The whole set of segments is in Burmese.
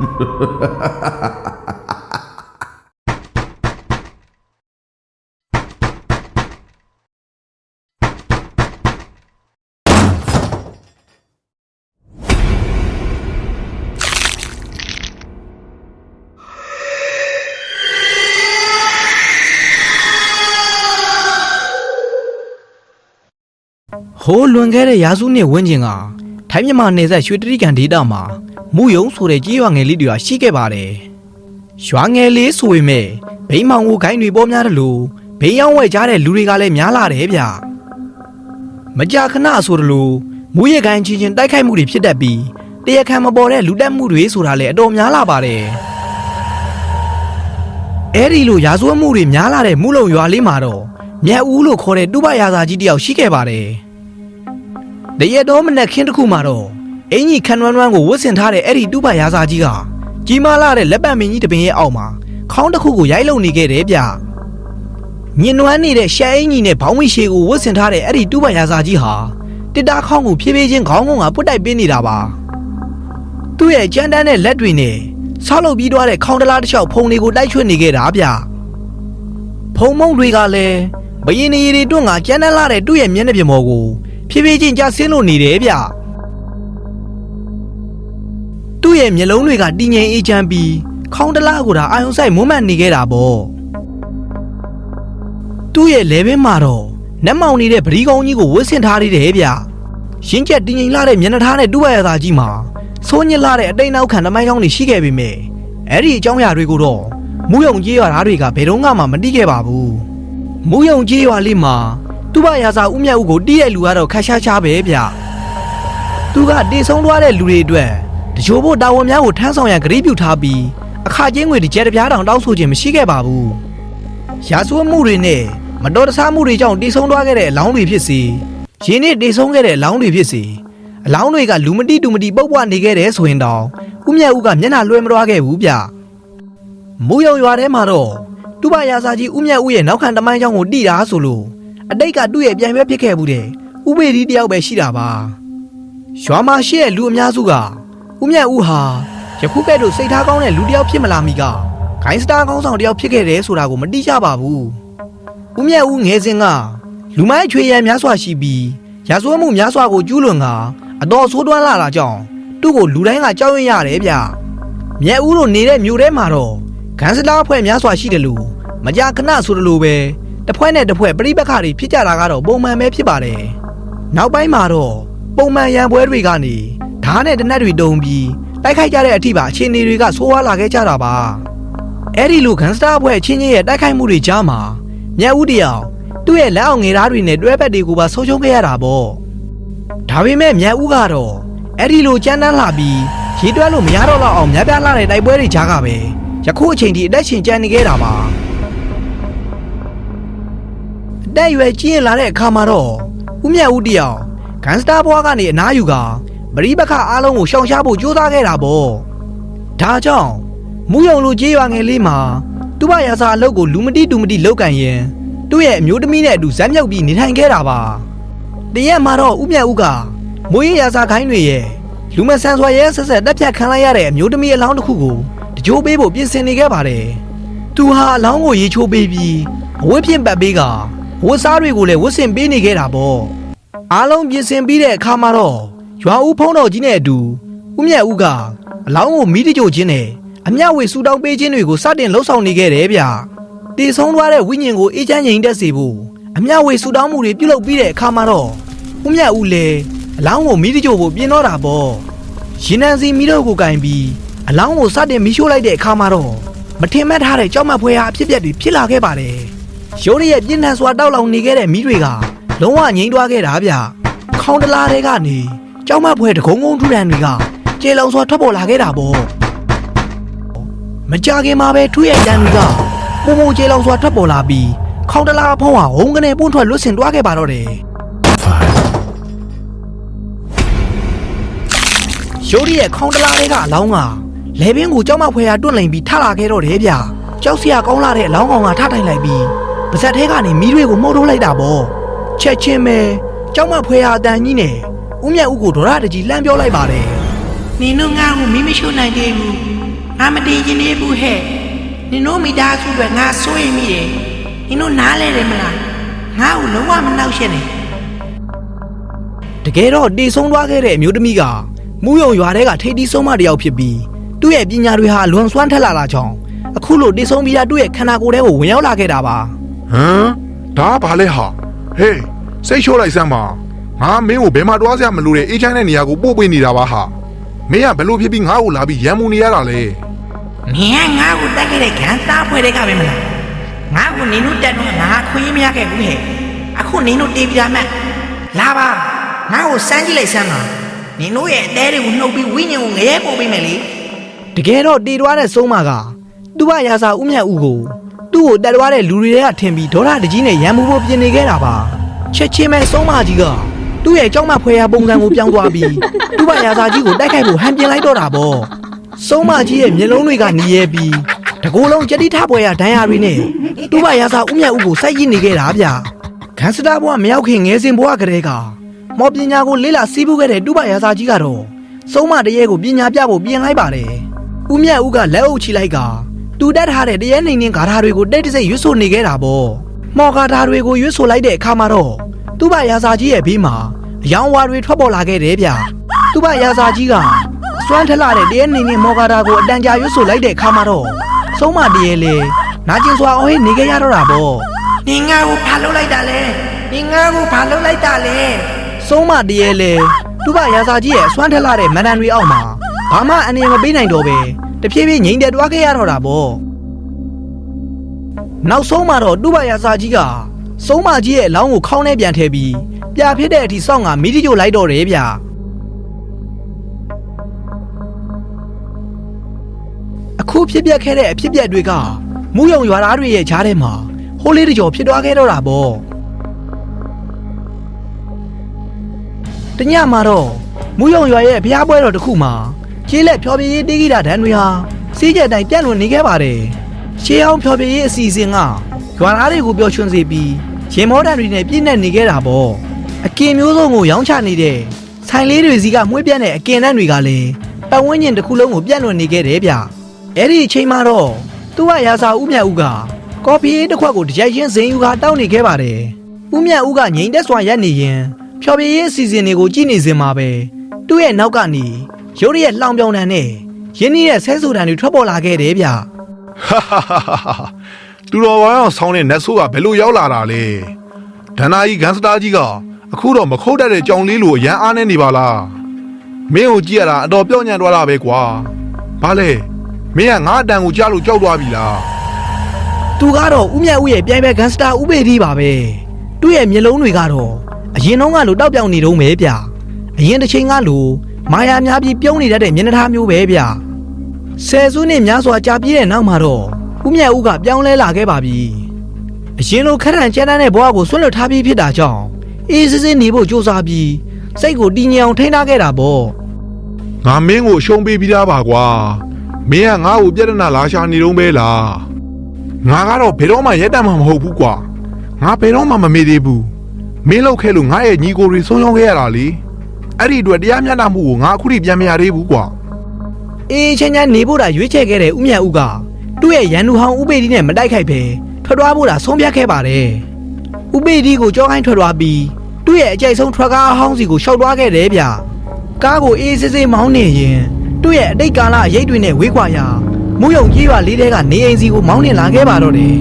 ဟိုးလွန်ခဲ့တဲ့ရာစုနှစ်ဝန်းကျင်ကထိုင်းမြန်မာနယ်စပ်ရွှေတရိကန်ဒေသမှာ မူယုံဆိုတဲ့ကြေးရွာငယ်လေးတွေကရှိခဲ့ပါတယ်။ရွာငယ်လေးဆိုပေမဲ့ဘိန်းမောင်ကိုဂိုင်းတွေပေါ်များတယ်လို့ဘိန်းရောင်းဝယ်ကြတဲ့လူတွေကလည်းများလာတယ်ဗျ။မကြာခဏဆိုတယ်လို့မူရဂိုင်းချင်းချင်းတိုက်ခိုက်မှုတွေဖြစ်တတ်ပြီးတရားခံမပေါ်တဲ့လူတက်မှုတွေဆိုတာလည်းအတော်များလာပါတယ်။အဲဒီလိုရာဇဝတ်မှုတွေများလာတဲ့မူလုံရွာလေးမှာတော့မြတ်ဦးလို့ခေါ်တဲ့တူပရာဇာကြီးတယောက်ရှိခဲ့ပါတယ်။တရက်တော်မနက်ခင်းတစ်ခုမှာတော့ အင်ကြီးခန်းနွမ်းနွမ်းကိုဝတ်ဆင်ထားတဲ့အဲ့ဒီတူပရာဇာကြီးကကြီးမားလာတဲ့လက်ပတ်မင်းကြီးတစ်ပင်ရဲ့အောက်မှာခေါင်းတစ်ခုကိုရိုက်လုံနေခဲ့တယ်ဗျ။ညင်နွမ်းနေတဲ့ရှမ်းအင်ကြီးနဲ့ဘောင်းဝိရှေကိုဝတ်ဆင်ထားတဲ့အဲ့ဒီတူပရာဇာကြီးဟာတစ်တာခေါင်းကိုဖြည်းဖြည်းချင်းခေါင်းကုန်းကပုတ်တိုက်ပေးနေတာပါ။သူ့ရဲ့ကြမ်းတမ်းတဲ့လက်တွေနဲ့ဆောက်လုပ်ပြီးသွားတဲ့ခေါင်းတလားတစ်လျှောက်ဖုံတွေကိုတိုက်ချွတ်နေခဲ့တာဗျ။ဖုံမုံတွေကလည်းဘယင်းနေရီတွန့်ကကြမ်းတမ်းလာတဲ့သူ့ရဲ့မျက်နှာပြင်ပေါ်ကိုဖြည်းဖြည်းချင်းကျဆင်းလို့နေတယ်ဗျ သူ့ရဲ့မျက်လုံးတွေကတည်ငြိမ်အေးချမ်းပြီးခေါင်းတလားကိုဒါအာယုံဆိုင်မွမ်းမံနေခဲ့တာပေါ့သူ့ရဲ့လဲဘင်းမှာတော့နတ်မောင်နေတဲ့ပရီကောင်းကြီးကိုဝတ်ဆင်ထားသေးတယ်ဗျရင်းချက်တည်ငြိမ်လာတဲ့မျက်နှာထားနဲ့တူပါရသာကြီးမှာဆိုးညစ်လာတဲ့အတိတ်နောက်ခံသမိုင်းကောင်းတွေရှိခဲ့ပေမဲ့အဲ့ဒီအကြောင်းအရာတွေကိုတော့မူယုံကြီးရွာသားတွေကဘယ်တော့မှမတိခဲ့ပါဘူးမူယုံကြီးရွာလေးမှာသူ့ဘရာစာဦးမြတ်ဦးကိုတီးတဲ့လူကတော့ခက်ရှားရှားပဲဗျသူကတေဆုံးသွားတဲ့လူတွေအတွက် တချို့ဖို့တာဝန်များကိုထမ်းဆောင်ရန်ဂရုပြုထားပြီးအခါချင်းငွေတစ်ကြက်တစ်ပြားတောင်တောင်းဆိုခြင်းမရှိခဲ့ပါဘူးရာဇဝတ်မှုတွေနဲ့မတော်တဆမှုတွေကြောင့်တေဆုံးသွားခဲ့တဲ့အလောင်းတွေဖြစ်စေရင်းနဲ့တေဆုံးခဲ့တဲ့အလောင်းတွေဖြစ်စေအလောင်းတွေကလူမတိတူမတိပုတ်ပွားနေခဲ့တယ်ဆိုရင်တောင်ဦးမြတ်ဦးကမျက်နှာလွှဲမသွားခဲ့ဘူးဗျမူယုံရွာထဲမှာတော့တူပါရာစာကြီးဦးမြတ်ဦးရဲ့နောက်ခံတမိုင်းချောင်းကိုတိတာဆိုလို့အတိတ်ကသူ့ရဲ့ပြန်ရွက်ဖြစ်ခဲ့မှုတဲ့ဥပေဒီတယောက်ပဲရှိတာပါရွာမှာရှိတဲ့လူအများစုက ဦးမြတ်ဦးဟာယခုကဲ့သို့စိတ်ထားကောင်းတဲ့လူတစ်ယောက်ဖြစ်မလာမီကဂိုင်းစတာကောင်းဆောင်တစ်ယောက်ဖြစ်ခဲ့တယ်ဆိုတာကိုမတိကြပါဘူးဦးမြတ်ဦးငယ်စဉ်ကလူမိုင်းချွေရန်များစွာရှိပြီးရာဇဝတ်မှုများစွာကိုကျူးလွန်ကအတော်ဆိုးတွန်းလာတာကြောင့်သူ့ကိုလူတိုင်းကကြောက်ရွံ့ရတယ်ဗျမြတ်ဦးတို့နေတဲ့မြို့ထဲမှာတော့ဂန်စတာအဖွဲ့များစွာရှိတယ်လို့မကြာခဏဆိုတယ်လို့ပဲတစ်ဖွဲ့နဲ့တစ်ဖွဲ့ပြိပက္ခတွေဖြစ်ကြတာကတော့ပုံမှန်ပဲဖြစ်ပါတယ်။နောက်ပိုင်းမှာတော့ပုံမှန်ရန်ပွဲတွေကနေ ဓာတ်နဲ့တနက်တွေတုံပြီးတိုက်ခိုက်ကြတဲ့အထိပါအခြေအနေတွေကဆိုးဝါးလာခဲ့ကြတာပါ။အဲ့ဒီလိုဂန်စတာအဖွဲ့အချင်းချင်းရဲ့တိုက်ခိုက်မှုတွေကြားမှာမြတ်ဦးတယောက်သူ့ရဲ့လက်အောင်ငယ်သားတွေနဲ့တွဲဘက်တွေကိုပါဆုံးရှုံးခဲ့ရတာပေါ့။ဒါပေမဲ့မြတ်ဦးကတော့အဲ့ဒီလိုကြမ်းတမ်းလာပြီးရေတွက်လို့မရတော့တော့အောင်မြတ်ပြားလာတဲ့တိုက်ပွဲတွေကြားကပဲယခုအချိန်ထိအသက်ရှင်ကျန်နေခဲ့တာပါအသက်အရွယ်ကြီးရင်လာတဲ့အခါမှာတော့ဦးမြတ်ဦးတယောက်ဂန်စတာဘွားကနေအနားယူက ပရိပခအားလုံးကိုရှောင်ရှားဖို့ကြိုးစားခဲ့တာပေါ့ဒါကြောင့်မူယုံလူကြီးရွာငယ်လေးမှာသူ့ဘရာစာအလုပ်ကိုလူမတိတူမတိလောက်ကန်ရင်သူ့ရဲ့အမျိုးသမီးနဲ့အတူဇက်မြုပ်ပြီးနေထိုင်ခဲ့တာပါတရက်မှာတော့ဦးမြတ်ဦးကမွေးရရာစာခိုင်းတွေရဲ့လူမဆန်စွာရဲဆက်ဆက်တက်ဖြတ်ခံလိုက်ရတဲ့အမျိုးသမီးအလောင်းတစ်ခုကိုတကြိုးပေးဖို့ပြင်ဆင်နေခဲ့ပါတယ်။သူဟာအလောင်းကိုရေချိုးပေးပြီးအဝတ်ဖြင့်ပတ်ပေးကဝတ်စားတွေကိုလည်းဝတ်ဆင်ပေးနေခဲ့တာပေါ့။အားလုံးပြင်ဆင်ပြီးတဲ့အခါမှာတော့ ရွာဦးဖုံးတော်ကြီးနဲ့အတူဦးမြတ်ဦးကအလောင်းကိုမီးတကြိုချင်းနဲ့အမျှဝေဆူတောင်းပေးခြင်းတွေကိုစတင်လှုပ်ဆောင်နေခဲ့တယ်ဗျ။တည်ဆုံးသွားတဲ့ဝိညာဉ်ကိုအေးချမ်းငြိမ်သက်စေဖို့အမျှဝေဆူတောင်းမှုတွေပြုလုပ်ပြီးတဲ့အခါမှာတော့ဦးမြတ်ဦးလည်းအလောင်းကိုမီးတကြိုဖို့ပြင်တော့တာပေါ့။ရင်နံစီမီးတော့ကိုကင်ပြီးအလောင်းကိုစတင်မီးရှို့လိုက်တဲ့အခါမှာတော့မထင်မှတ်ထားတဲ့ကြောက်မက်ဖွဲဟာအဖြစ်အပျက်တွေဖြစ်လာခဲ့ပါတယ်။ရိုးရရဲ့ပြင်းထန်စွာတောက်လောင်နေခဲ့တဲ့မီးတွေကလုံးဝငြိမ်းသွားခဲ့တာဗျ။ခေါင်းတလားတွေကနေ ကြောက်မက်ဖွဲတကုံကုံထူထန်တွေကကျေလောင်စွာထွက်ပေါ်လာခဲ့တာပေါ့။မကြခင်မှာပဲထူးရဲ့တန်တွေကပုံပုံကျေလောင်စွာထွက်ပေါ်လာပြီးခေါင်းတလားဖုံးဟာဝုန်းကနေပွန့်ထွက်လွတ်ဆင်သွားခဲ့ပါတော့တယ်။ရိုးရရဲ့ခေါင်းတလားတွေကအလောင်းကလေဘင်းကိုကြောက်မဖွဲရတွန့်လိန်ပြီးထလာခဲ့တော့တယ်ဗျကြောက်စရာကောင်းလာတဲ့အလောင်းကောင်ကထထိုင်လိုက်ပြီးပါဇက်ထဲကနေမီးတွေကိုမှုတ်ထုတ်လိုက်တာပေါ့ချက်ချင်းပဲကြောက်မဖွဲရအတန်ကြီးနဲ့ ဦးမြတ်ဦးကိုဒေါရတကြီးလှမ်းပြောလိုက်ပါတယ်နင်တို့ငါ့ကိုမီးမရှို့နိုင်သေးဘူးငါမတည်ခြင်းနေဘူးဟဲ့နင်တို့မိသားစုတွေငါစိုးရိမ်မိတယ်နင်တို့နားလဲတယ်မလားငါ့ကိုလုံးဝမနှောက်ရှက်နဲ့တကယ်တော့တည်ဆုံးသွားခဲ့တဲ့အမျိုးသမီးကမူးယုံရွာထဲကထိပ်တီးဆုံးမတစ်ယောက်ဖြစ်ပြီးသူ့ရဲ့ပညာတွေဟာလွန်ဆွမ်းထက်လာတာကြောင့်အခုလိုတည်ဆုံးပြီးတာသူ့ရဲ့ခန္ဓာကိုယ်ထဲကိုဝင်ရောက်လာခဲ့တာပါဟမ်ဒါကဘာလဲဟာဟေးစိတ်လျှော့လိုက်စမ်းပါ ငါမင်းကိုဘယ်မှာတွားစရာမလိုတဲ့အေးချမ်းတဲ့နေရာကိုပို့ပေးနေတာပါဟာမင်းကဘယ်လိုဖြစ်ပြီးငါ့ကိုလာပြီးရံမှုနေရတာလဲနင်ကငါ့ကိုတက်ခဲ့တဲ့ဂန်သားဖွဲ့တဲ့ကပဲမလားငါ့ကိုနင်တို့တက်တော့ငါခွေးမရခဲ့ဘူးဟဲ့အခုနင်တို့တေးပြတာမဲ့လာပါငါ့ကိုစမ်းကြည့်လိုက်စမ်းပါနင်တို့ရဲ့အသေးတွေကိုနှုတ်ပြီးဝိညာဉ်ကိုငရဲပို့ပေးမယ်လေတကယ်တော့တည်သွားတဲ့ဆုံးမကသူ့ဘရာစာဦးမြတ်ဦးကိုသူ့ကိုတက်သွားတဲ့လူတွေကထင်ပြီးဒေါရတကြီးနဲ့ရံမှုဖို့ပြင်နေခဲ့တာပါချက်ချင်းပဲဆုံးမကြီးက သူ့ရဲ့ကြောက်မဖွယ်ရာပုံစံကိုပြောင်းသွားပြီးသူ့ဘရာစာကြီးကိုတိုက်ခိုက်ဖို့ဟန်ပြင်လိုက်တော့တာပေါ့ဆုံးမကြီးရဲ့မျက်လုံးတွေကနေရဲပြီးတကိုယ်လုံးကြတိထပွဲရာဒဏ်ရာတွေနဲ့သူ့ဘရာစာဦးမြတ်ဦးကိုစိုက်ရစ်နေခဲ့တာဗျခန်းစတာဘွားမရောက်ခင်ငယ်စဉ်ဘွားကလေးကမော်ပညာကိုလေးလာစီးပူးခဲ့တဲ့တူဘရာစာကြီးကတော့ဆုံးမတရေကိုပညာပြဖို့ပြင်လိုက်ပါတယ်ဦးမြတ်ဦးကလက်အုပ်ချီလိုက်ကတူတက်ထားတဲ့တရဲနေနေဂါထာတွေကိုတိတ်တဆိတ်ရွတ်ဆိုနေခဲ့တာပေါ့မော်ဂါထာတွေကိုရွတ်ဆိုလိုက်တဲ့အခါမှာတော့ သူ့ဘရာစာကြီးရဲ့ဘေးမှာအယောင်ဝါတွေထွက်ပေါ်လာခဲ့တယ်ဗျသူ့ဘရာစာကြီးကအစွမ်းထလာတဲ့တရဲနေနေမော်ဂါထာကိုအတန်ကြာရွတ်ဆိုလိုက်တဲ့အခါမှာတော့ဆုံးမတရဲလေနာကျင်စွာအော်ဟစ်နေခဲ့ရတော့တာပေါ့နင်ငါ့ကိုဘာလုပ်လိုက်တာလဲနင်ငါ့ကိုဘာလုပ်လိုက်တာလဲဆုံးမတရဲလေသူ့ဘရာစာကြီးရဲ့အစွမ်းထလာတဲ့မန်တန်တွေအောက်မှာဘာမှအနေမပေးနိုင်တော့ပဲတဖြည်းဖြည်းငိမ့်တက်သွားခဲ့ရတော့တာပေါ့နောက်ဆုံးမှာတော့တူပါယာစာကြီးက စုံးမကြီးရဲ့အလောင်းကိုခေါင်းထဲပြန်ထည့်ပြီးပြဖြစ်တဲ့အထိစောင့်ကမိတိကျိုလိုက်တော့တယ်ဗျအခုဖြစ်ပျက်ခဲ့တဲ့အဖြစ်ပျက်တွေကမူးယုံရွာသားတွေရဲ့ခြားထဲမှာဟိုးလေးတကြော်ဖြစ်သွားခဲ့တော့တာပေါ့တညမှာတော့မူးယုံရွာရဲ့ဖျားပွဲတော်တစ်ခုမှာကျေးလက်ဖျော်ဖြေရေးတေးဂီတာဒန်တွေဟာစီးကြက်တိုင်းပြန့်လွင့်နေခဲ့ပါတယ်ရှေးအောင်ဖျော်ဖြေရေးအစီအစဉ်ကရွာသားတွေကိုပျော်ရွှင်စေပြီး ရင်မောတန်တွေနဲ့ပြည့်နေနေခဲ့တာပေါ့အကင်မျိုးစုံကိုရောင်းချနေတဲ့ဆိုင်လေးတွေစီကမှွေးပြန့်တဲ့အကင်တန်းတွေကလည်းပတ်ဝန်းကျင်တစ်ခုလုံးကိုပြန့်လွင့်နေခဲ့တယ်ဗျအဲ့ဒီအချိန်မှာတော့သူ့ကရာစာဦးမြတ်ဦးကကော်ဖီတစ်ခွက်ကိုတကြိုက်ချင်းဇင်ယူကတောင်းနေခဲ့ပါတယ်ဦးမြတ်ဦးကငိန်တက်စွာရက်နေရင်ဖျော်ဖြေရေးအစီအစဉ်တွေကိုကြည့်နေစင်မှာပဲသူ့ရဲ့နောက်ကနေရုပ်ရည်လှောင်ပြောင်တန်နဲ့ရင်းနှီးတဲ့ဆဲဆူတန်တွေထွက်ပေါ်လာခဲ့တယ်ဗျဟာဟာဟာဟာ သူတော်ဘာအောင်ဆောင်းတဲ့နတ်ဆိုးကဘယ်လိုရောက်လာတာလဲဒန္နာကြီးဂန်စတာကြီးကအခုတော့မခုတ်တတ်တဲ့ကြောင်လေးလိုအရန်အားနေနေပါလားမင်းကိုကြည့်ရတာအတော်ပြော့ညံ့သွားတာပဲကွာဘာလဲမင်းကငါအတန်ကိုကြားလို့ကြောက်သွားပြီလားသူကတော့ဦးမြတ်ဦးရဲ့ပြိုင်ပွဲဂန်စတာဦးပေဒီပါပဲသူ့ရဲ့မျက်လုံးတွေကတော့အရင်တော့ကလိုတောက်ပြောင်နေတုံးပဲဗျအရင်တစ်ချိန်ကလိုမာယာများပြီးပြုံးနေတတ်တဲ့မျက်နှာထားမျိုးပဲဗျဆယ်စုနှစ်များစွာကြာပြည့်တဲ့နောက်မှာတော့ ဦးမြတ်ဦးကပြောင်းလဲလာခဲ့ပါပြီအရင်လိုခက်ထန်ကျန်းတန်းတဲ့ဘဝကိုဆွန့်လွတ်ထားပြီးဖြစ်တာကြောင့်အေးစစ်စစ်နေဖို့ကြိုးစားပြီးစိတ်ကိုတည်ငြိမ်အောင်ထိန်းထားခဲ့တာပေါ့ငါမင်းကိုရှုံးပေးပြီးသားပါကွာမင်းကငါ့ကိုပြဿနာလာရှာနေတော့ပဲလားငါကတော့ဘယ်တော့မှရက်တတ်မှာမဟုတ်ဘူးကွာငါဘယ်တော့မှမမေ့သေးဘူးမင်းလောက်ခဲလို့ငါရဲ့ညီကိုတွေဆုံးရှုံးခဲ့ရတာလေအဲ့ဒီအတွက်တရားမျှတမှုကိုငါအခုထိပြန်မရသေးဘူးကွာအေးချမ်းချမ်းနေဖို့တာရွေးချယ်ခဲ့တဲ့ဦးမြတ်ဦးက သူ့ရဲ့ရန်သူဟောင်းဦးပေဒီနဲ့မတိုက်ခိုက်ပဲထွက်သွားဖို့တာဆုံးဖြတ်ခဲ့ပါတယ်။ဦးပေဒီကိုကြောခိုင်းထွက်သွားပြီးသူ့ရဲ့အကြိုက်ဆုံးထွက်ကားအဟောင်းစီကိုရှောက်သွားခဲ့တယ်ဗျ။ကားကိုအေးစစ်စစ်မောင်းနေရင်သူ့ရဲ့အတိတ်ကာလအရေးတွေနဲ့ဝေးခွာရာမူယုံကြီးရွာလေးတဲကနေအိမ်စီကိုမောင်းနှင်လာခဲ့ပါတော့တယ်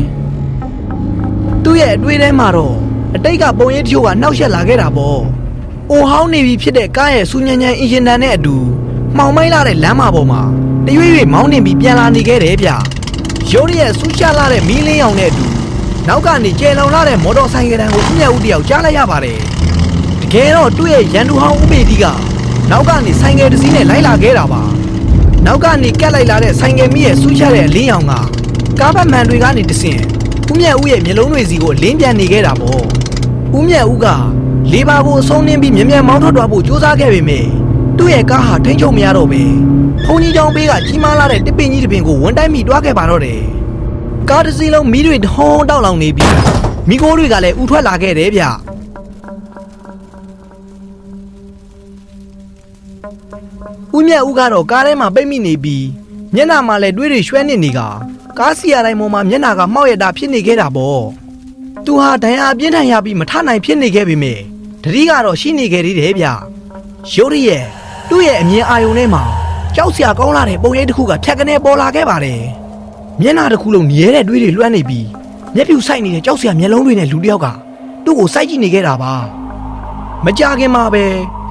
။သူ့ရဲ့အတွေးထဲမှာတော့အတိတ်ကပုံရိပ်တချို့ကနှောက်ယှက်လာခဲ့တာပေါ့။အိုဟောင်းနေပြီဖြစ်တဲ့ကားရဲ့စူညံညံအင်ဂျင်တန်နဲ့အတူမှောင်မိုင်းလာတဲ့လမ်းမပေါ်မှာတရွေ့ရွေ့မောင်းနှင်ပြီးပြန်လာနေခဲ့တယ်ဗျ။ ရုပ်ရည်ဆူချလာတဲ့မီးလင်းရောင်နဲ့အတူနောက်ကနေကျယ်လောင်လာတဲ့မော်တော်ဆိုင်ကယ်တန်းကိုအမြတ်ဦးတယောက်ကြားလိုက်ရပါတယ်။တကယ်တော့သူ့ရဲ့ရန်သူဟောင်းဦးမေတီကနောက်ကနေဆိုင်ကယ်တစ်စီးနဲ့လိုက်လာခဲ့တာပါ။နောက်ကနေကက်လိုက်လာတဲ့ဆိုင်ကယ်မီးရဲ့ဆူချတဲ့အလင်းရောင်ကကားပတ်မှန်တွေကနေတဆင်ဦးမြတ်ဦးရဲ့မျက်လုံးတွေစီကိုလင်းပြန်နေခဲ့တာပေါ့။ဦးမြတ်ဦးကလေးပါကိုအဆုံးနှင်းပြီးမြ мян မောင်းထွက်သွားဖို့ကြိုးစားခဲ့ပေမယ့် သူ့ရဲ့ကားဟာထိန်းချုပ်မရတော့ပဲဖုန်ကြီးချောင်းဘေးကကြီးမားလာတဲ့တစ်ပင်ကြီးတစ်ပင်ကိုဝန်တိုက်မိတွားခဲ့ပါတော့တယ်ကားတစ်စီးလုံးမီးတွေထုံးတောက်လောင်နေပြီးမိโก้တွေကလည်းဥထွက်လာခဲ့တယ်ဗျဦးမြတ်ဦးကတော့ကားထဲမှာပိတ်မိနေပြီးမျက်နှာမှာလည်းတွေးတွေရွှဲနေနေကကားစီရတိုင်းပေါ်မှာမျက်နှာကမှောက်ရတာဖြစ်နေခဲ့တာပေါ့သူဟာဒဏ်ရာအပြင်းထန်ရပြီးမထနိုင်ဖြစ်နေခဲ့ပေမဲ့တတိကတော့ရှိနေခဲ့သေးတယ်ဗျရုတ်ရရဲ့ သူ့ရဲ့အမြင်အာရုံထဲမှာကြောက်စရာကောင်းလာတဲ့ပုံရိပ်တစ်ခုကဖြတ်ကနေပေါ်လာခဲ့ပါတယ်မျက်နှာတစ်ခုလုံးမြဲတဲ့တွေးတွေလွှမ်းနေပြီးမျက်ဖြူဆိုင်နေတဲ့ကြောက်စရာမျက်လုံးတွေနဲ့လူတစ်ယောက်ကသူ့ကိုစိုက်ကြည့်နေခဲ့တာပါမကြခင်မှာပဲ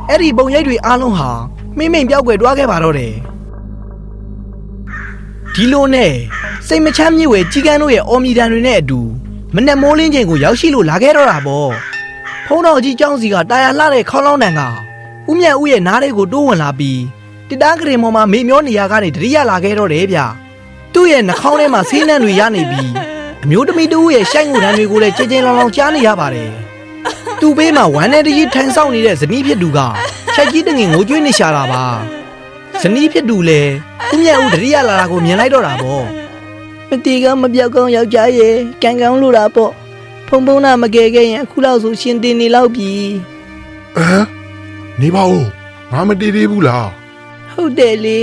အဲ့ဒီပုံရိပ်တွေအားလုံးဟာမိမ့်မိန်ပြောက်ွယ်တွားခဲ့ပါတော့တယ်ဒီလိုနဲ့စိတ်မချမ်းမြေ့ဝဲကြီးကန်းတို့ရဲ့အော်မီတန်တွေနဲ့အတူမနဲ့မိုးလင်းချိန်ကိုရောက်ရှိလို့လာခဲ့တော့တာပေါ့ဖုံးတော်ကြီးကျောင်းစီကတာယာလှတဲ့ခေါင်းလောင်းတန်က ဥမြတ်ဦးရဲ့နားလေးကိုတိုးဝင်လာပြီးတစ်တားကရင်ပေါ်မှာမေမျောနေရကနေတရိယာလာခဲ့တော့တယ်ဗျသူ့ရဲ့နှာခေါင်းထဲမှာဆေးနှံတွေရနေပြီးအမျိုးသမီးတူရဲ့ရှိုင်းငုံတန်းတွေကိုလည်းကြင်ကြင်လောင်လောင်ကြားနေရပါတယ်သူ့ဘေးမှာဝမ်းနဲ့တကြီးထိုင်ဆောင်နေတဲ့ဇနီးဖြစ်သူကချက်ကြီးတငင်ငိုကြွေးနေရှာတာပါဇနီးဖြစ်သူလည်းဥမြတ်ဦးတရိယာလာတာကိုမြင်လိုက်တော့တာပေါ့မတီကမပြောက်ကောင်းယောက်ျားရဲ့ကံကောင်းလို့တာပေါ့ဖုံဖုံနာမကယ်ခဲ့ရင်အခုလောက်ဆိုရှင်တင်နေလောက်ပြီဟမ် နေပါဦးငါမတည်သေးဘူးလားဟုတ်တယ်လေ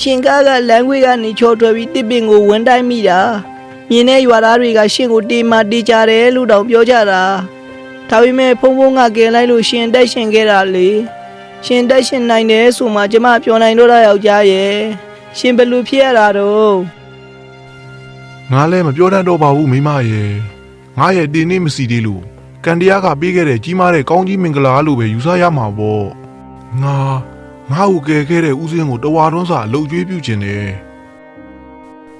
ရှင်ကားကလမ်းခွေကနေချော်ထွက်ပြီးတစ်ပင်ကိုဝန်တိုင်းမိတာမြင်းတဲ့ရွာသားတွေကရှင်ကိုတေးမာတေးကြတယ်လို့တောင်ပြောကြတာဒါပေမဲ့ဖုံဖုံကကယ်လိုက်လို့ရှင်တက်ရှင်ခဲ့တာလေရှင်တက်ရှင်နိုင်တယ်ဆိုမှကျမပြောနိုင်တော့တာယောက်ျားရဲ့ရှင်ဘယ်လိုဖြစ်ရတာတော့ငါလည်းမပြောတတ်တော့ပါဘူးမိမရဲ့ငါရဲ့တင်းနေမစီသေးလို့ ကန်တရားကပေးခဲ့တဲ့ကြီးမားတဲ့ကောင်းကြီးမင်္ဂလာလို့ပဲယူဆရမှာပေါ့ငါငါ့ကိုကယ်ခဲ့တဲ့ဦးစင်းကိုတဝါတွန်းစာအလုပ်ကျွေးပြုခြင်းတယ်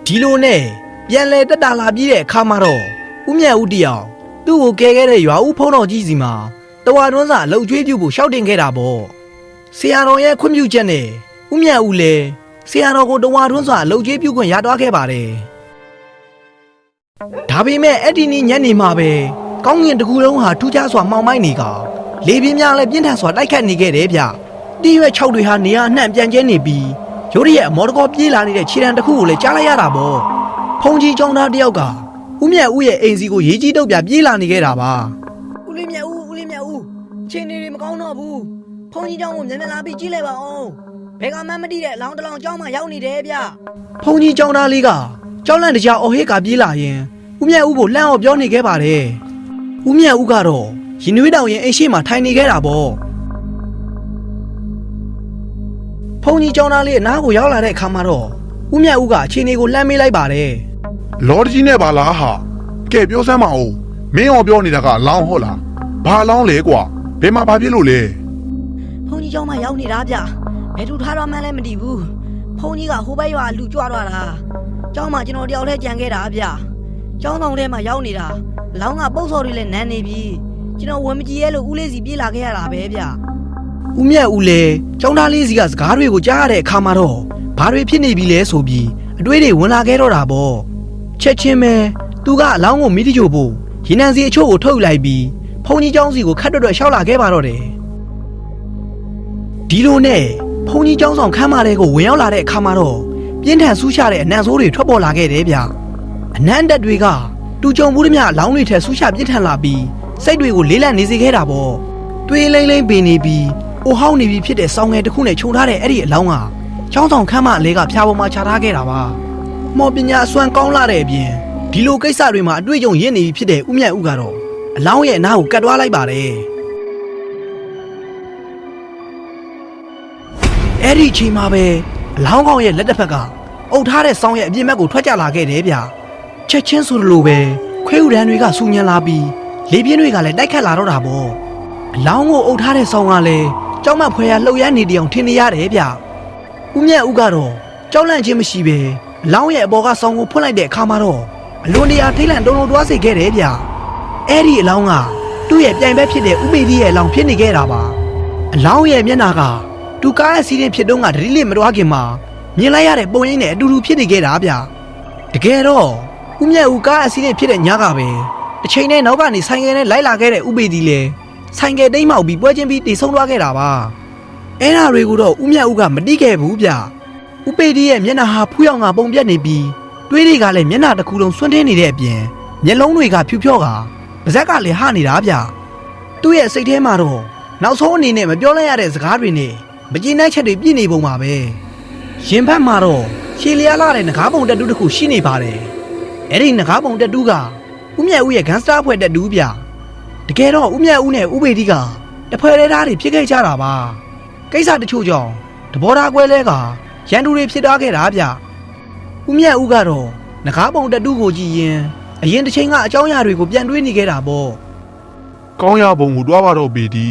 ဒီလိုနဲ့ပြန်လဲတက်တာလာပြီးတဲ့အခါမှာတော့ဦးမြတ်ဦးတယောက်သူ့ကိုကယ်ခဲ့တဲ့ရွာဦးဖုံးတော်ကြီးစီမှာတဝါတွန်းစာအလုပ်ကျွေးပြုဖို့ရှောက်တင်ခဲ့တာပေါ့ဆရာတော်ရဲ့ခွင့်ပြုချက်နဲ့ဦးမြတ်ဦးလည်းဆရာတော်ကိုတဝါတွန်းစာအလုပ်ကျွေးပြုခွင့်ရသွားခဲ့ပါတယ်ဒါပေမဲ့အဲ့ဒီနေ့ညနေမှာပဲ ကောင်းကင်တစ်ခုလုံးဟာထူးခြားစွာမှောင်မိုက်နေကလေပြင်းများလည်းပြင်းထန်စွာတိုက်ခတ်နေခဲ့တယ်ဗျတီးရွက်၆တွေဟာနေရာအနှံ့ပြန်ကျဲနေပြီးရိုးရရဲ့အမော်တကောပြေးလာနေတဲ့ခြေတံတစ်ခုကိုလည်းကြားလိုက်ရတာပေါ့ဖုန်ကြီးကျောင်းသားတစ်ယောက်ကဦးမြတ်ဦးရဲ့အိမ်စီကိုရေးကြီးတုပ်ပြပြေးလာနေခဲ့တာပါဦးလေးမြတ်ဦးဦးလေးမြတ်ဦးချင်းနေတွေမကောင်းတော့ဘူးဖုန်ကြီးကျောင်းကိုမြန်မြန်လာပြီးကြည့်လိုက်ပါဦးဘယ်ကမှမတိတဲ့အလောင်းတစ်လောင်းကျောင်းမှာရောက်နေတယ်ဗျဖုန်ကြီးကျောင်းသားလေးကကျောင်းလန့်တကြားအော်ဟစ်ကပြေးလာရင်ဦးမြတ်ဦးကိုလှမ်းအောင်ပြောနေခဲ့ပါတယ် ဦးမြတ်ဦးကတော့ရင်နွေးတောင်ရင်အိမ်ရှိမှထိုင်နေခဲ့တာပေါ့ဖုန်ကြီးကျောင်းသားလေးအနားကိုရောက်လာတဲ့အခါမှာတော့ဦးမြတ်ဦးကအခြေအနေကိုလှမ်းမေးလိုက်ပါတယ်လော်တကြီးနဲ့ပါလားဟာကဲပြောစမ်းမအောင်မင်းအောင်ပြောနေတာကအလောင်းဟုတ်လားဘာအလောင်းလဲကွာဘယ်မှာဘာဖြစ်လို့လဲဖုန်ကြီးကျောင်းမှာရောက်နေတာဗျဘယ်သူထားတော့မှန်းလည်းမသိဘူးဖုန်ကြီးကဟိုဘက်ရွာလူကြွသွားတာကျောင်းမှာကျွန်တော်တယောက်တည်းကြံခဲ့တာဗျ ကျောင်းဆောင်ထဲမှာရောက်နေတာလောင်းကပုတ်စော်တွေလည်းနန်းနေပြီကျွန်တော်ဝင်မကြည့်ရဲလို့ဦးလေးစီပြေးလာခဲ့ရတာပဲဗျဦးမြတ်ဦးလည်းကျောင်းသားလေးစီကစကားတွေကိုကြားရတဲ့အခါမှာတော့ဘာတွေဖြစ်နေပြီလဲဆိုပြီးအတွေးတွေဝင်လာခဲ့တော့တာပေါ့ချက်ချင်းပဲသူကအလောင်းကိုမိတိချို့ဖို့ရေနံစီအချို့ကိုထုတ်ယူလိုက်ပြီးဖုန်ကြီးကျောင်းစီကိုခတ်တွတ်တွတ်ရှောက်လာခဲ့ပါတော့တယ်ဒီလိုနဲ့ဖုန်ကြီးကျောင်းဆောင်ခမ်းမတဲ့ကိုဝင်ရောက်လာတဲ့အခါမှာတော့ပြင်းထန်ဆူးချတဲ့အနံ့ဆိုးတွေထွက်ပေါ်လာခဲ့တယ်ဗျ အနံ့တက်တွေကတူကြုံမှုတွေမြအလောင်းတွေထက်ဆူးချပြင်းထန်လာပြီးစိတ်တွေကိုလေးလံနေစေခဲ့တာပေါ့တွေးလိမ့်လိမ့်ပင်နေပြီးအိုဟောင်းနေပြီဖြစ်တဲ့ဆောင်းငယ်တစ်ခုနဲ့ခြုံထားတဲ့အဲ့ဒီအလောင်းကချောင်းဆောင်ခမ်းမအလဲကဖျားပေါ်မှာခြာထားခဲ့တာပါမော်ပညာအစွမ်းကောင်းလာတဲ့အပြင်ဒီလိုကိစ္စတွေမှာအတွေ့အကြုံရင့်နေပြီဖြစ်တဲ့ဥမြတ်ဥကတော့အလောင်းရဲ့အနားကိုကတ်သွားလိုက်ပါတယ်အဲ့ဒီအချိန်မှာပဲအလောင်းကောင်ရဲ့လက်တစ်ဖက်ကအုပ်ထားတဲ့ဆောင်းရဲ့အပြင်းဘက်ကိုထွက်ကြလာခဲ့တယ်ဗျ ချက်ချင်းဆိုလိုပဲခွဲဥဒန်းတွေကစူညံလာပြီးလေပြင်းတွေကလည်းတိုက်ခတ်လာတော့တာပေါ့အလောင်းကိုအုပ်ထားတဲ့ဆောင်းကလည်းကြောက်မက်ဖွယ်ရလှုပ်ရမ်းနေတောင်ထင်နေရတယ်ဗျ။ဦးမြတ်ဦးကတော့ကြောက်လန့်ခြင်းမရှိပဲအလောင်းရဲ့အပေါ်ကဆောင်းကိုဖွင့်လိုက်တဲ့အခါမှာတော့အလွန်တရာထိတ်လန့်တုန်လှုပ်သွားစေခဲ့တယ်ဗျ။အဲ့ဒီအလောင်းကသူ့ရဲ့ပြိုင်ဘက်ဖြစ်တဲ့ဦးမေဒီရဲ့အလောင်းဖြစ်နေခဲ့တာပါ။အလောင်းရဲ့မျက်နှာကသူကားရဲ့စီးရင်ဖြစ်တော့ကဒတိလေးမတော်ခင်မှာမြင်လိုက်ရတဲ့ပုံရိပ်နဲ့အတူတူဖြစ်နေခဲ့တာဗျ။တကယ်တော့ ဦးမြတ်ဦးကားအစီးရင်ဖြစ်တဲ့ညကပဲတစ်ချိန်နဲ့နောက်ကနေဆိုင်ကယ်နဲ့လိုက်လာခဲ့တဲ့ဦးပေဒီလည်းဆိုင်ကယ်တိမ်းမောက်ပြီးပွဲချင်းပြီးတည်ဆုံးသွားခဲ့တာပါအဲ့ဒါတွေကိုတော့ဦးမြတ်ဦးကမတိခဲ့ဘူးဗျဦးပေဒီရဲ့မျက်နှာဟာဖူးရောင်ကပုံပြက်နေပြီးတွေးတွေကလည်းမျက်နှာတစ်ခုလုံးဆွန်းထင်းနေတဲ့အပြင်မျက်လုံးတွေကဖြူဖြော့ကပါဇက်ကလည်းဟနေတာဗျသူ့ရဲ့စိတ်ထဲမှာတော့နောက်ဆုံးအနေနဲ့မပြောလိုက်ရတဲ့စကားတွေနဲ့မကျေနပ်ချက်တွေပြည့်နေပုံပါပဲရင်ဘတ်မှာတော့ရှည်လျားလာတဲ့ငကားပုံတက်တူးတစ်ခုရှိနေပါတယ် အဲ့ဒီငကားပုံတက်တူးကဦးမြတ်ဦးရဲ့ဂန်စတာဖွဲ့တက်တူးဗျတကယ်တော့ဦးမြတ်ဦးနဲ့ဦးပေတီကတဖွဲရဲသားတွေဖြစ်ခဲ့ကြတာပါကိစ္စတချို့ကြောင့်တဘောသားကွဲလဲကရန်သူတွေဖြစ်သွားခဲ့တာဗျဦးမြတ်ဦးကတော့ငကားပုံတက်တူးကိုကြည့်ရင်အရင်တစ်ချိန်ကအကြောင်းအရာတွေကိုပြန်တွေးနေခဲ့တာပေါ့ကောင်းရပုံကိုတွားပါတော့ပေဒီ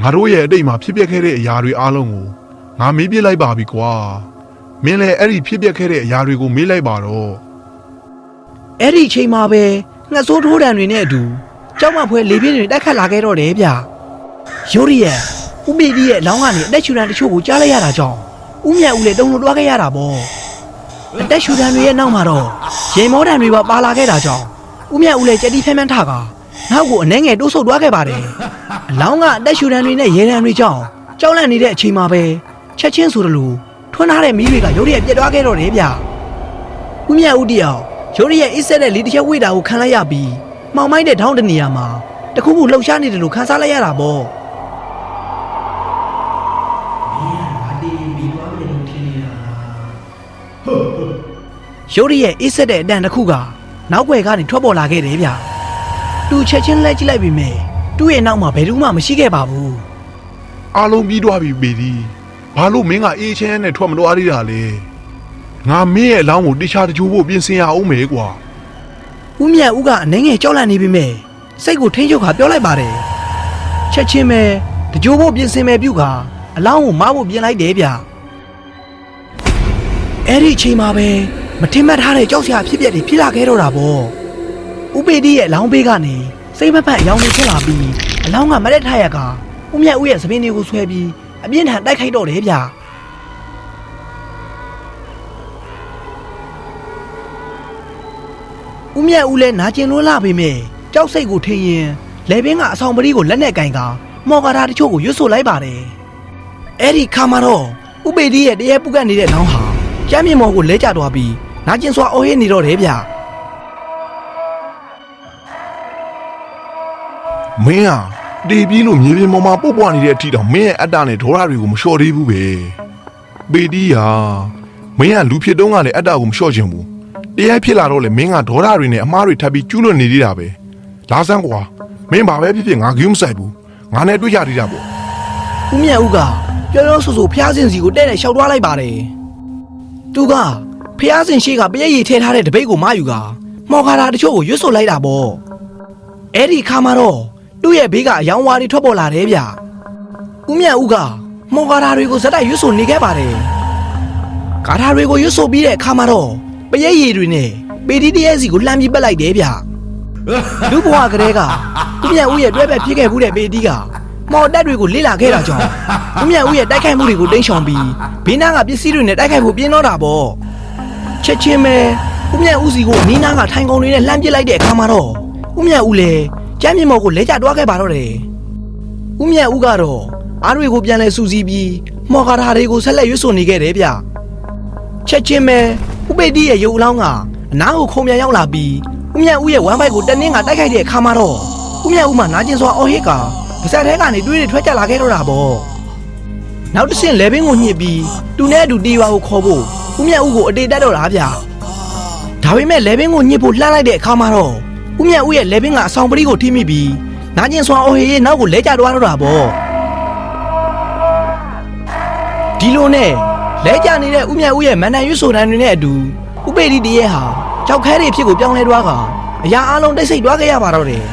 ငါတို့ရဲ့အတိတ်မှာဖြစ်ပျက်ခဲ့တဲ့အရာတွေအားလုံးကိုငါမေးပြလိုက်ပါပြီကွာမင်းလည်းအဲ့ဒီဖြစ်ပျက်ခဲ့တဲ့အရာတွေကိုမေးလိုက်ပါတော့ အဲ့ဒီအချိန်မှာပဲငှက်စိုးထိုးတံတွေနဲ့အတူကြောက်မဖွဲလေပြင်းတွေတက်ခတ်လာခဲ့တော့တယ်ဗျရိုးရီရဲ့ဦးမေဒီရဲ့အလောင်းကနေအသက်ရှူတံတချို့ကိုကြားလိုက်ရတာကြောင့်ဦးမြတ်ဦးလည်းတုံလို့တွားခဲ့ရတာပေါ့အသက်ရှူတံတွေရဲ့နောက်မှာတော့ရေမောတံတွေပါပါလာခဲ့တာကြောင့်ဦးမြတ်ဦးလည်းကြက်တီဖဲမန်းထကနောက်ကိုအနှဲငယ်တိုးဆုပ်သွားခဲ့ပါတယ်အလောင်းကအသက်ရှူတံတွေနဲ့ရေတံတွေကြောင့်ကြောက်လန့်နေတဲ့အချိန်မှာပဲချက်ချင်းဆိုသလိုထွန်းထားတဲ့မီးတွေကရိုးရီရဲ့ပြတ်သွားခဲ့တော့တယ်ဗျဦးမြတ်ဦးတယောက် ရိုးရရဲ့အစ်ဆက်တဲ့လေတစ်ချက်ဝေးတာကိုခံလိုက်ရပြီးမှောင်မိုက်တဲ့ထောင်းတနေရာမှာတခုခုလှုပ်ရှားနေတယ်လို့ခံစားလိုက်ရတာပေါ့ရိုးရရဲ့အစ်ဆက်တဲ့အတန်တစ်ခုကနောက်ွယ်ကနေထွက်ပေါ်လာခဲ့တယ်ဗျသူချက်ချင်းလဲကြည့်လိုက်ပြီမဲ့သူ့ရဲ့နောက်မှာဘယ်သူမှမရှိခဲ့ပါဘူးအားလုံးပြီးသွားပြီပေဒီဘာလို့မင်းကအေးချမ်းနဲ့ထွက်မလို့အားရတာလဲ ငါမင်းရဲ့အလောင်းကိုတခြားတချို့ဖို့ပြင်ဆင်ရအောင်မေကွာဦးမြတ်ဦးကအနှဲငယ်ကြောက်လန့်နေပြီမဲ့စိတ်ကိုထိန်းချုပ်ခါပြောလိုက်ပါတယ်ချက်ချင်းပဲတကြိုးဖို့ပြင်ဆင်မဲ့ပြုကအလောင်းကိုမားဖို့ပြင်လိုက်တယ်ဗျအဲ့ဒီအချိန်မှာပဲမထင်မှတ်ထားတဲ့ကြောက်စရာအဖြစ်အပျက်တွေဖြစ်လာခဲ့တော့တာပေါ့ဥပေတိရဲ့အလောင်းဘေးကနေစိတ်မဖက်အယောင်တွေဖြစ်လာပြီးအလောင်းကမရက်ထရကဦးမြတ်ဦးရဲ့သပင်းတွေကိုဆွဲပြီးအပြင်းထန်တိုက်ခိုက်တော့တယ်ဗျ ဦးမြတ်ဦးလည်းနာကျင်လွန်းလာပေမဲ့ကြောက်စိတ်ကိုထိရင်လေပင်ကအဆောင်ပရိကိုလက်နဲ့ကင်ကမော်ကာတာတချို့ကိုရွတ်ဆိုလိုက်ပါတယ်အဲ့ဒီခါမှာတော့ဥပေတိရဲ့တရေပုကတ်နေတဲ့နောင်ဟာကျမ်းမြေမော်ကိုလဲကျသွားပြီးနာကျင်စွာအော်ဟစ်နေတော့တယ်ဗျမင်းဟာတေးပြီးလို့မြေပြင်ပေါ်မှာပုတ်ပွားနေတဲ့အထိတောင်မင်းရဲ့အတ္တနဲ့ဒေါသတွေကိုမလျှော့သေးဘူးပဲပေဒီဟာမင်းကလူဖြစ်တုန်းကလည်းအတ္တကိုမလျှော့ခြင်းဘူး တရားဖြစ်လာတော့လေမင်းကဒေါသတွေနဲ့အမားတွေထပ်ပြီးကျူးလွန်နေသေးတာပဲလာစမ်းကွာမင်းဘာပဲဖြစ်ဖြစ်ငါဂိမ်းမဆိုင်ဘူးငါနဲ့တွေ့ကြသေးတာပေါ့ဦးမြတ်ဦးကပြောပြောဆိုဆိုဖျားစင်စီကိုတဲ့နဲ့ရှောက်သွားလိုက်ပါတယ်သူကဖျားစင်ရှိကပရိတ်ရည်ထဲထားတဲ့တပိတ်ကိုမယူကမော်ကာတာတချို့ကိုရွတ်ဆိုလိုက်တာပေါ့အဲ့ဒီခါမှာတော့သူ့ရဲ့ဘေးကအယောင်ဝါတွေထွက်ပေါ်လာတယ်ဗျဦးမြတ်ဦးကမော်ကာတာတွေကိုဇက်တိုက်ရွတ်ဆိုနေခဲ့ပါတယ်ကာတာတွေကိုရွတ်ဆိုပြီးတဲ့အခါမှာတော့ ပရိတ်ရည်တွေနဲ့ပေတီတရဲ့စီကိုလှမ်းပြီးပက်လိုက်တယ်ဗျလူဘဝကလေးကဦးမြတ်ဦးရဲ့တွဲဘက်ဖြစ်ခဲ့မှုတဲ့ပေတီကမော်တက်တွေကိုလေ့လာခဲ့တာကြောင့်ဦးမြတ်ဦးရဲ့တိုက်ခိုက်မှုတွေကိုတိန့်ရှောင်ပြီးဘေးနားကပစ္စည်းတွေနဲ့တိုက်ခိုက်ဖို့ပြင်းတော့တာပေါ့ချက်ချင်းပဲဦးမြတ်ဦးစီကိုနီးနားကထိုင်ကုန်တွေနဲ့လှမ်းပစ်လိုက်တဲ့အခါမှာတော့ဦးမြတ်ဦးလည်းကျမ်းမြေမော်ကိုလဲကျတွားခဲ့ပါတော့တယ်ဦးမြတ်ဦးကတော့အားတွေကိုပြန်လဲစူးစီးပြီးမော်ကာတာတွေကိုဆက်လက်ရွတ်ဆိုနေခဲ့တယ်ဗျချက်ချင်းပဲ ဥပေတိရဲ့ရုပ်အလောင်းကအနားကိုခုံပြန်ရောက်လာပြီးဦးမြတ်ဦးရဲ့ဝမ်းပိုက်ကိုတနင်းကတိုက်ခိုက်တဲ့အခါမှာတော့ဦးမြတ်ဦးမှနာကျင်စွာအော်ဟစ်ကပါဇက်ထဲကနေတွေးတွေထွက်ကြလာခဲ့တော့တာပေါ့နောက်တစ်ဆင့်လေဘင်းကိုညှစ်ပြီးတူနဲ့အတူတီရွာကိုခေါ်ဖို့ဦးမြတ်ဦးကိုအတေတက်တော့တာဗျဒါပေမဲ့လေဘင်းကိုညှစ်ဖို့လှမ်းလိုက်တဲ့အခါမှာတော့ဦးမြတ်ဦးရဲ့လေဘင်းကအဆောင်ပရိကိုထိမိပြီးနာကျင်စွာအော်ဟစ်ရဲ့နောက်ကိုလဲကျသွားတော့တာပေါ့ဒီလိုနဲ့ လဲကျနေတဲ့ဦးမြတ်ဦးရဲ့မန်တန်ရွတ်ဆိုတန်တွေနဲ့အတူဥပေဒီတရဲ့ဟာကြောက်ခဲတဲ့ဖြစ်ကိုပြောင်းလဲသွားကအရာအလုံးတိတ်ဆိတ်သွားခဲ့ရပါတော့တယ်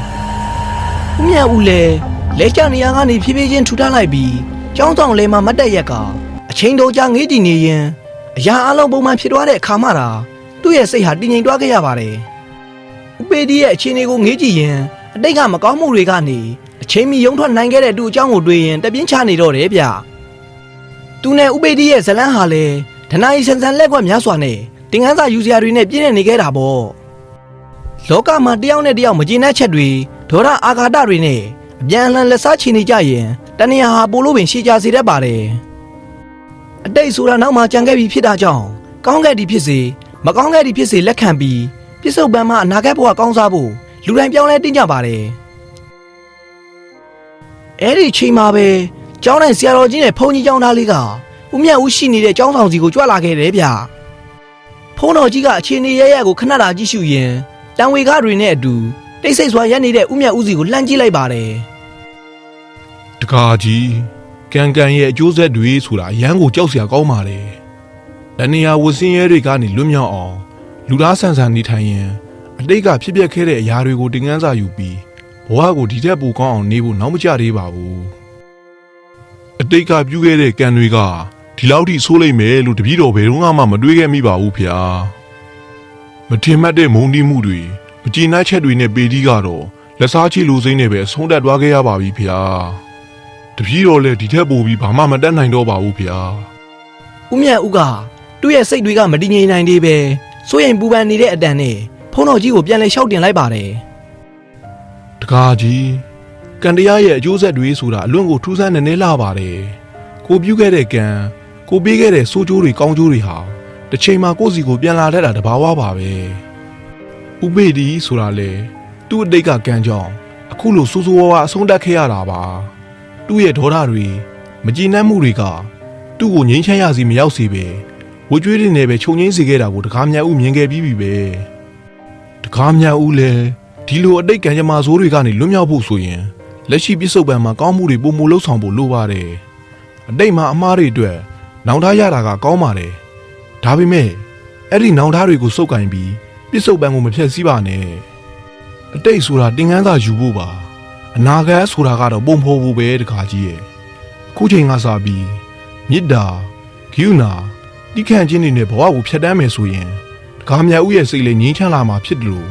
ဦးမြတ်ဦးလည်းလဲကျနေရကနေဖြည်းဖြည်းချင်းထူထလိုက်ပြီးကျောင်းဆောင်လဲမှာမတ်တက်ရက်ကအချိန်တော်ကြာငေးတည်နေရင်အရာအလုံးပုံမှန်ဖြစ်သွားတဲ့အခါမှတာသူ့ရဲ့စိတ်ဟာတည်ငြိမ်သွားခဲ့ရပါတယ်။ဥပေဒီရဲ့အခြေအနေကိုငေးကြည့်ရင်အတိတ်ကမကောင်းမှုတွေကနေအချိန်မီရုံထွက်နိုင်ခဲ့တဲ့သူ့အကြောင်းကိုတွေးရင်တပြင်းချနေတော့တယ်ဗျ။ သူနဲ့ဥပေဒီရဲ့ဇလန်းဟာလည်းဒနာယီဆန်ဆန်လက်ကွက်များစွာနဲ့တင်ကန်းစာယူစရာတွေနဲ့ပြည့်နေနေခဲ့တာပေါ့။လောကမှာတယောက်နဲ့တယောက်မကျေနပ်ချက်တွေဒေါရအာဃာတတွေနဲ့အပြန်အလှန်လက်စားချီနေကြရင်တဏှာဟာပိုလို့ပင်ရှည်ကြစေတတ်ပါတယ်အတိတ်ဆိုတာနောက်မှကြံခဲ့ပြီးဖြစ်တာကြောင့်ကောင်းခဲ့သည်ဖြစ်စေမကောင်းခဲ့သည်ဖြစ်စေလက်ခံပြီးပြစ္ဆုတ်ပံမှာအနာဂတ်ဘဝကောင်းစားဖို့လူတိုင်းပြောင်းလဲတင်းကြပါတယ်အဲ့ဒီချိန်မှာပဲ ကျောင်းတိုင်းဆရာတော်ကြီးနဲ့ဘုန်းကြီးကျောင်းသားလေးကဦးမြတ်ဦးရှိနေတဲ့ကျောင်းဆောင်စီကိုကြွလာခဲ့တယ်ဗျဖုန်းတော်ကြီးကအခြေအနေရရကိုခဏတာကြည့်ရှုရင်းတန်ဝေကားတွေနဲ့အတူတိတ်ဆိတ်စွာရက်နေတဲ့ဥမြတ်ဦးစီကိုလှမ်းကြည့်လိုက်ပါတယ်တကားကြီးကန်ကန်ရဲ့အကျိုးဆက်တွေဆိုတာအရန်ကိုကြောက်စရာကောင်းပါတယ်။တဏှာဝဆင်းရဲတွေကနေလွတ်မြောက်အောင်လူသားဆန်ဆန်နေထိုင်ရင်အတိတ်ကဖြစ်ပျက်ခဲ့တဲ့အရာတွေကိုတင်ကန်းစာယူပြီးဘဝကိုဒီထက်ပိုကောင်းအောင်နေဖို့နောက်မကျသေးပါဘူး။ အတိတ်ကပြုခဲ့တဲ့ကံတွေကဒီလောက်ထိဆိုးလိမ့်မယ်လို့တပည့်တော်ဘယ်တော့မှမတွေးခဲ့မိပါဘူးဖေ။မထင်မှတ်တဲ့မုန်းတီးမှုတွေမကြည်နပ်ချက်တွေနဲ့ပေတီးကတော့လက်စားချီလူစိမ့်နဲ့ပဲအဆုံးသတ်သွားခဲ့ရပါပြီဖေ။တပည့်တော်လည်းဒီထက်ပိုပြီးဘာမှမတတ်နိုင်တော့ပါဘူးဗျာ။ဥမြတ်ဦးကသူ့ရဲ့စိတ်တွေကမတည်ငြိမ်နိုင်သေးပဲစိုးရိမ်ပူပန်နေတဲ့အတန်နဲ့ဖုန်းတော်ကြီးကိုပြန်လဲလျှောက်တင်လိုက်ပါတယ်တကားကြီး ကံတရားရဲ့အကျိုးဆက်တွေဆိုတာအလွန်ကိုထူးဆန်းနေနေလာပါတယ်ကိုပြုခဲ့တဲ့ကံကိုပေးခဲ့တဲ့စိုးကျိုးတွေကောင်းကျိုးတွေဟာတစ်ချိန်မှာကိုယ့်စီကိုပြန်လာတတ်တာတဘာဝပါပဲဥပေဒီဆိုတာလေသူ့အတိတ်ကကံကြောင့်အခုလိုစိုးစိုးဝါးဝါအဆုံးတတ်ခဲ့ရတာပါသူ့ရဲ့ဒေါသတွေမကြည်နပ်မှုတွေကသူ့ကိုငြိမ်းချမ်းရစီမရောက်စေပဲဝကြွေးတွေနဲ့ပဲခြုံငိမ့်စေခဲ့တာကိုတကားမြတ်ဦးမြင်ခဲ့ပြီးပြီပဲတကားမြတ်ဦးလည်းဒီလိုအတိတ်ကံကြမ္မာဆိုးတွေကနေလွတ်မြောက်ဖို့ဆိုရင် လက်ရှိပြစ္ဆုတ်ပံမှာကောင်းမှုတွေပုံမလှုပ်ဆောင်ဖို့လိုပါတယ်အတိတ်မှာအမားတွေအတွက်နောင်တရတာကကောင်းပါတယ်ဒါပေမဲ့အဲ့ဒီနောင်တတွေကိုစုပ်ကင်ပြီးပြစ္ဆုတ်ပံကိုမဖျက်ဆီးပါနဲ့အတိတ်ဆိုတာတင်ကန်းစာယူဖို့ပါအနာဂတ်ဆိုတာကတော့ပုံဖော်ဖို့ပဲတကားကြီးရဲ့အခုချိန်ကစပြီးမေတ္တာဂိယူနာတိခန့်ချင်းတွေနဲ့ဘဝကိုဖျက်တမ်းမယ်ဆိုရင်တကားမြတ်ဦးရဲ့စိတ်လေးငြိမ်းချမ်းလာမှာဖြစ်တယ်လို့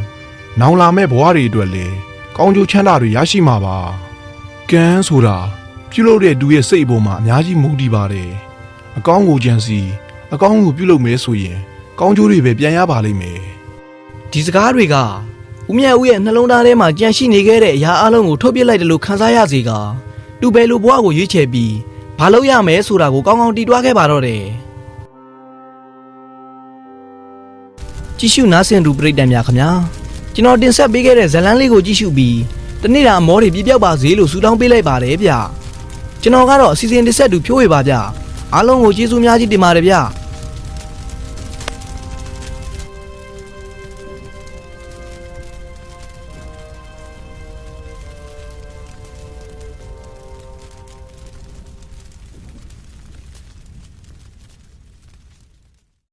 နောင်လာမဲ့ဘဝတွေအတွက်လည်းကောင်းကျိုးချမ်းသာတွေရရှိမှာပါ ကံဆိုတာပြုလုပ်တဲ့သူရဲ့စိတ်အပေါ်မှာအများကြီးမူတည်ပါတယ်အကောင်းကိုကြံစီအကောင်းကိုပြုလုပ်မယ်ဆိုရင် ကောင်းကျိုးတွေပဲပြန်ရပါလိမ့်မယ်။ဒီစကားတွေကဥမြတ်ဦးရဲ့နှလုံးသားထဲမှာကြံရှိနေခဲ့တဲ့အရာအလုံးကိုထုတ်ပြစ်လိုက်တယ်လို့ခံစားရစေကသူ့ဘယ်လိုဘဝကိုရွေးချယ်ပြီးဘာလုပ်ရမယ်ဆိုတာကိုကောင်းကောင်းတီးတွားခဲ့ပါတော့တယ်။ကြည့်ရှုနားဆင်သူပရိသတ်များခင်ဗျာကျွန်တော်တင်ဆက်ပေးခဲ့တဲ့ဇတ်လန်းလေးကိုကြည့်ရှုပြီး တနေ့တာအမောတွေပြပြောက်ပါစေလို့ဆုတောင်းပေးလိုက်ပါတယ်ဗျကျွန်တော်ကတော့အစီအစဉ်တစ်ဆက်တူဖြိုးဝေပါဗျအားလုံးကိုကျေးဇူးများကြီးတင်ပါတယ်ဗျ